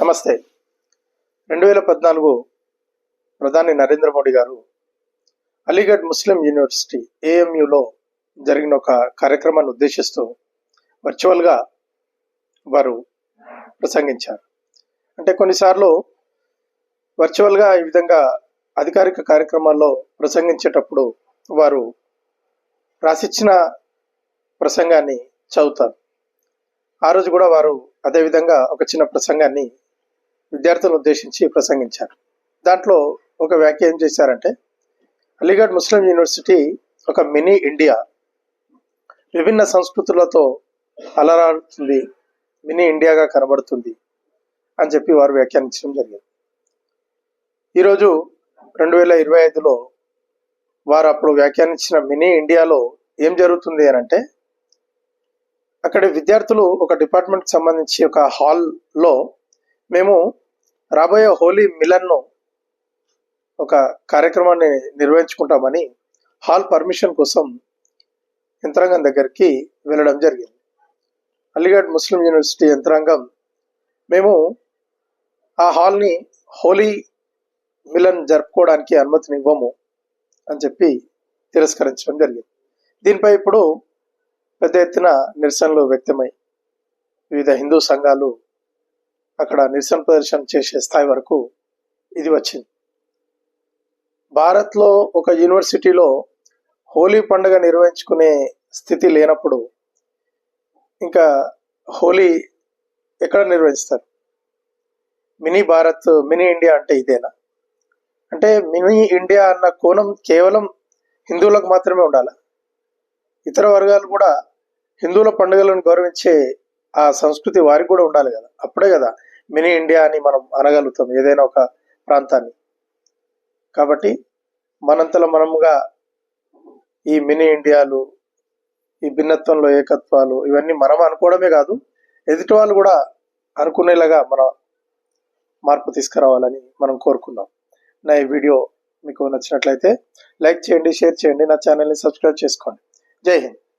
నమస్తే. రెండు వేల పద్నాలుగు ప్రధాని నరేంద్ర మోడీ గారు అలీగఢ్ ముస్లిం యూనివర్సిటీ ఏఎంయులో జరిగిన ఒక కార్యక్రమాన్ని ఉద్దేశిస్తూ వర్చువల్గా వారు ప్రసంగించారు. అంటే కొన్నిసార్లు వర్చువల్గా ఈ విధంగా అధికారిక కార్యక్రమాల్లో ప్రసంగించేటప్పుడు వారు రాసిచ్చిన ప్రసంగాన్ని చదువుతారు. ఆ రోజు కూడా వారు అదేవిధంగా ఒక చిన్న ప్రసంగాన్ని విద్యార్థులను ఉద్దేశించి ప్రసంగించారు. దాంట్లో ఒక వ్యాఖ్య ఏం చేశారంటే అలీగఢ్ ముస్లిం యూనివర్సిటీ ఒక మినీ ఇండియా విభిన్న సంస్కృతులతో అలరాడుతుంది మినీ ఇండియాగా కనబడుతుంది అని చెప్పి వారు వ్యాఖ్యానించడం జరిగింది. ఈరోజు రెండు వేల ఇరవై ఐదులో వారు అప్పుడు వ్యాఖ్యానించిన మినీ ఇండియాలో ఏం జరుగుతుంది అని అంటే అక్కడ విద్యార్థులు ఒక డిపార్ట్మెంట్కి సంబంధించి ఒక హాల్లో మేము రాబోయే హోలీ మిలన్ను ఒక కార్యక్రమాన్ని నిర్వహించుకుంటామని హాల్ పర్మిషన్ కోసం యంత్రాంగం దగ్గరికి వెళ్ళడం జరిగింది. అలీగఢ్ ముస్లిం యూనివర్సిటీ యంత్రాంగం. మేము ఆ హాల్ని హోలీ మిలన్ జరుపుకోవడానికి అనుమతిని ఇవ్వము అని చెప్పి తిరస్కరించడం జరిగింది. దీనిపై ఇప్పుడు పెద్ద ఎత్తున నిరసనలు వ్యక్తమై వివిధ హిందూ సంఘాలు అక్కడ నిరసన ప్రదర్శన చేసే స్థాయి వరకు ఇది వచ్చింది. భారత్లో ఒక యూనివర్సిటీలో హోలీ పండుగ నిర్వహించుకునే స్థితి లేనప్పుడు ఇంకా హోలీ ఎక్కడ నిర్వహిస్తారు? మినీ భారత్ మినీ ఇండియా అంటే ఇదేనా? అంటే మినీ ఇండియా అన్న కోణం కేవలం హిందువులకు మాత్రమే ఉండాలి? ఇతర వర్గాలు కూడా హిందువుల పండుగలను గౌరవించే ఆ సంస్కృతి వారికి కూడా ఉండాలి కదా. అప్పుడే కదా మినీ ఇండియా అని మనం అనగలుగుతాం ఏదైనా ఒక ప్రాంతాన్ని. కాబట్టి మనంతలో మనముగా ఈ మినీ ఇండియాలు ఈ భిన్నత్వంలో ఏకత్వాలు ఇవన్నీ మనం అనుకోవడమే కాదు ఎదుటి వాళ్ళు కూడా అనుకునేలాగా మన మార్పు తీసుకురావాలని మనం కోరుకుందాం. నా ఈ వీడియో మీకు నచ్చినట్లయితే లైక్ చేయండి షేర్ చేయండి నా ఛానల్ని సబ్స్క్రైబ్ చేసుకోండి. జై హింద్.